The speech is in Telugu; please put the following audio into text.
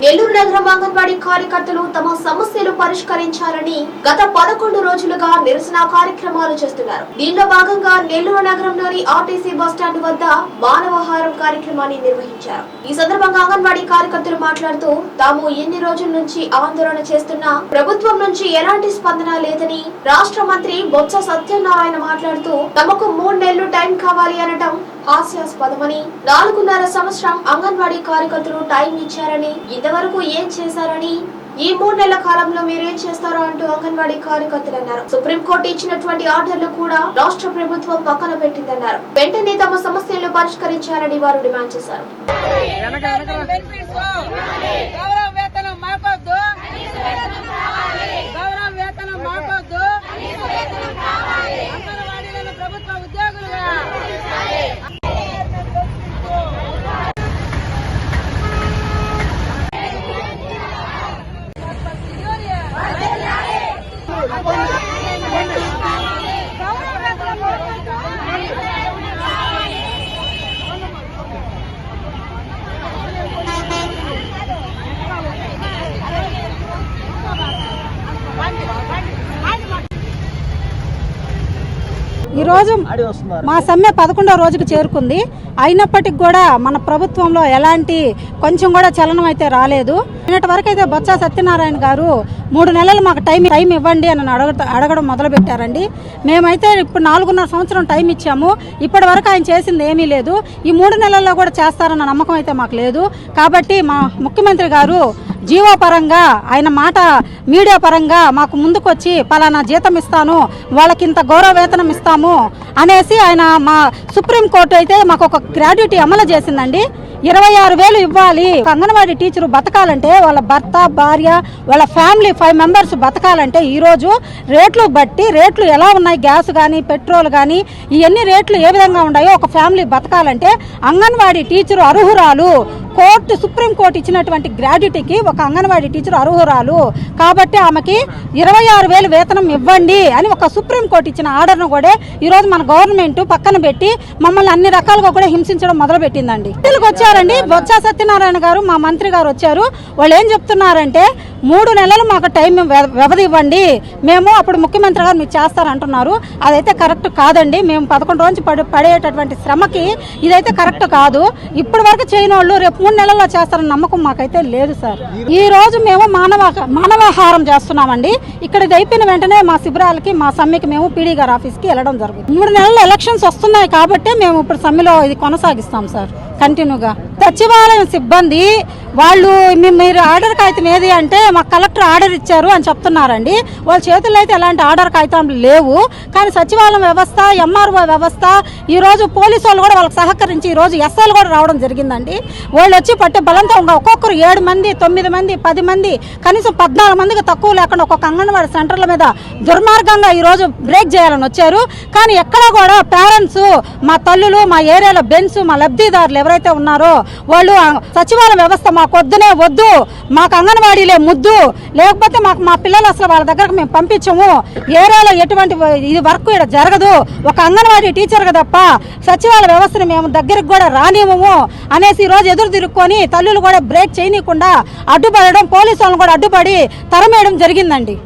నెల్లూరు నగరం అంగన్వాడీ కార్యకర్తలు తమ సమస్యలు పరిష్కరించాలని గత పదకొండు రోజులుగా నిరసన కార్యక్రమాలు చేస్తున్నారు. దీనిలో భాగంగా నెల్లూరు నగరంలోని ఆర్టీసీ బస్టాండ్ వద్ద మానవహారం కార్యక్రమాన్ని నిర్వహించారు. ఈ సందర్భంగా అంగన్వాడీ కార్యకర్తలు మాట్లాడుతూ తాము ఎన్ని రోజుల నుంచి ఆందోళన చేస్తున్నా ప్రభుత్వం నుంచి ఎలాంటి స్పందన లేదని రాష్ట్ర మంత్రి బొత్స సత్యనారాయణ మాట్లాడుతూ తమకు మూడు నెలలు టైం కావాలి అనటం హాస్యాస్పదమని నాలుగున్నర సంవత్సరం అంగన్వాడీ కార్యకర్తలు టైం ఇచ్చారని ఇంతవరకు ఏం చేశారని ఈ మూడు నెలల కాలంలో మీరేం చేస్తారో అంటూ అంగన్వాడీ కార్యకర్తలు అన్నారు. సుప్రీంకోర్టు ఇచ్చినటువంటి ఆర్డర్లు కూడా రాష్ట్ర ప్రభుత్వం పక్కన పెట్టిందన్నారు. వెంటనే తమ సమస్యలను పరిష్కరించాలని వారు డిమాండ్ చేశారు బెనిఫిట్స్ గౌరవ వేతనం మాకొద్దు గౌరవ వేతనం మాకొద్దు అంగన్వాడీలను ప్రభుత్వ ఉద్యోగులుగా గౌరవ వేతనం ఈరోజు మా సమ్మె పదకొండో రోజుకు చేరుకుంది. అయినప్పటికి కూడా మన ప్రభుత్వంలో ఎలాంటి కొంచెం కూడా చలనం అయితే రాలేదు. నిన్నటి వరకు అయితే బొత్స సత్యనారాయణ గారు మూడు నెలలు మాకు టైం టైం ఇవ్వండి అని అడగ అడగడం మొదలు పెట్టారండి మేమైతే ఇప్పుడు నాలుగున్నర సంవత్సరం టైం ఇచ్చాము. ఇప్పటి వరకు ఆయన చేసింది ఏమీ లేదు. ఈ మూడు నెలల్లో కూడా చేస్తారన్న నమ్మకం అయితే మాకు లేదు. కాబట్టి మా ముఖ్యమంత్రి గారు జీవో పరంగా ఆయన మాట మీడియా పరంగా మాకు ముందుకొచ్చి పలానా జీతం ఇస్తాను వాళ్ళకి ఇంత గౌరవ వేతనం ఇస్తాము అనేసి ఆయన మా సుప్రీంకోర్టు అయితే మాకు ఒక గ్రాడ్యుటీ అమలు చేసిందండి. ఇరవై ఆరు వేలు ఇవ్వాలి. అంగన్వాడీ టీచరు బతకాలంటే వాళ్ళ భర్త భార్య వాళ్ళ ఫ్యామిలీ ఫైవ్ మెంబర్స్ బతకాలంటే ఈరోజు రేట్లు బట్టి రేట్లు ఎలా ఉన్నాయి గ్యాస్ కానీ పెట్రోల్ కానీ ఇవన్నీ రేట్లు ఏ విధంగా ఉన్నాయో ఒక ఫ్యామిలీ బతకాలంటే అంగన్వాడీ టీచరు అర్హురాలు. కోర్టు సుప్రీం కోర్టు ఇచ్చినటువంటి గ్రాడ్యుటీకి ఒక అంగన్వాడీ టీచర్ అర్హురాలు. కాబట్టి ఆమెకి ఇరవై ఆరు వేలు వేతనం ఇవ్వండి అని ఒక సుప్రీం కోర్టు ఇచ్చిన ఆర్డర్ను కూడా ఈరోజు మన గవర్నమెంట్ పక్కన పెట్టి మమ్మల్ని అన్ని రకాలుగా కూడా హింసించడం మొదలు పెట్టిందండి వీళ్ళకి వచ్చారండి బొత్స సత్యనారాయణ గారు మా మంత్రి గారు వచ్చారు. వాళ్ళు ఏం చెప్తున్నారంటే మూడు నెలలు మాకు టైం వ్యవధి ఇవ్వండి. మేము అప్పుడు ముఖ్యమంత్రి గారు మీరు చేస్తారంటున్నారు. అదైతే కరెక్ట్ కాదండి. మేము పదకొండు రోజు పడేటటువంటి శ్రమకి ఇదైతే కరెక్ట్ కాదు. ఇప్పటి వరకు చేయని వాళ్ళు రేపు మూడు నెలల్లో చేస్తారన్న నమ్మకం మాకైతే లేదు సార్. ఈ రోజు మేము మానవ మానవాహారం చేస్తున్నామండి. ఇక్కడ ఇది అయిపోయిన వెంటనే మా శిబిరాలకి మా సమ్మెకి మేము పీడీ గారి ఆఫీస్కి వెళ్ళడం జరుగుతుంది. మూడు నెలలు ఎలక్షన్స్ వస్తున్నాయి కాబట్టి మేము ఇప్పుడు సమ్మెలో ఇది కొనసాగిస్తాం సార్. కంటిన్యూగా. సచివాలయం సిబ్బంది వాళ్ళు మీరు ఆర్డర్ కాగితం ఏది అంటే మాకు కలెక్టర్ ఆర్డర్ ఇచ్చారు అని చెప్తున్నారండి. వాళ్ళ చేతుల్లో అయితే ఎలాంటి ఆర్డర్ కాగితం లేవు. కానీ సచివాలయం వ్యవస్థ ఎంఆర్ఓ వ్యవస్థ ఈరోజు పోలీసు వాళ్ళు కూడా వాళ్ళకి సహకరించి ఈ రోజు ఎస్ఐలు కూడా రావడం జరిగిందండి. వాళ్ళు వచ్చి పట్టే బలంతో ఒక్కొక్కరు ఏడు మంది తొమ్మిది మంది పది మంది కనీసం పద్నాలుగు మందికి తక్కువ లేకుండా ఒక్కొక్క అంగన్వాడీ సెంటర్ల మీద దుర్మార్గంగా ఈ రోజు బ్రేక్ చేయాలని వచ్చారు. కానీ ఎక్కడ కూడా పేరెంట్స్ మా తల్లులు మా ఏరియాలో బెన్స్ మా లబ్ధిదారులు ఎవరైతే ఉన్నారో వాళ్ళు సచివాలయం సచివాలయ వ్యవస్థ మా మాకొద్దునే వద్దు. మాకు అంగన్వాడీలే ముద్దు. లేకపోతే మాకు మా పిల్లలు అసలు వాళ్ళ దగ్గరకు మేము పంపించము. ఏరియాలో ఎటువంటి ఇది వర్క్ ఇక్కడ జరగదు. ఒక అంగన్వాడీ టీచర్ తప్ప సచివాలయ వ్యవస్థను మేము దగ్గరకు కూడా రానివ్వము అనేసి ఈ రోజు ఎదురు తిరుక్కొని తల్లులు కూడా బ్రేక్ చేయనీయకుండా అడ్డుపడడం పోలీసు వాళ్ళని కూడా అడ్డుపడి తరమేయడం జరిగిందండి.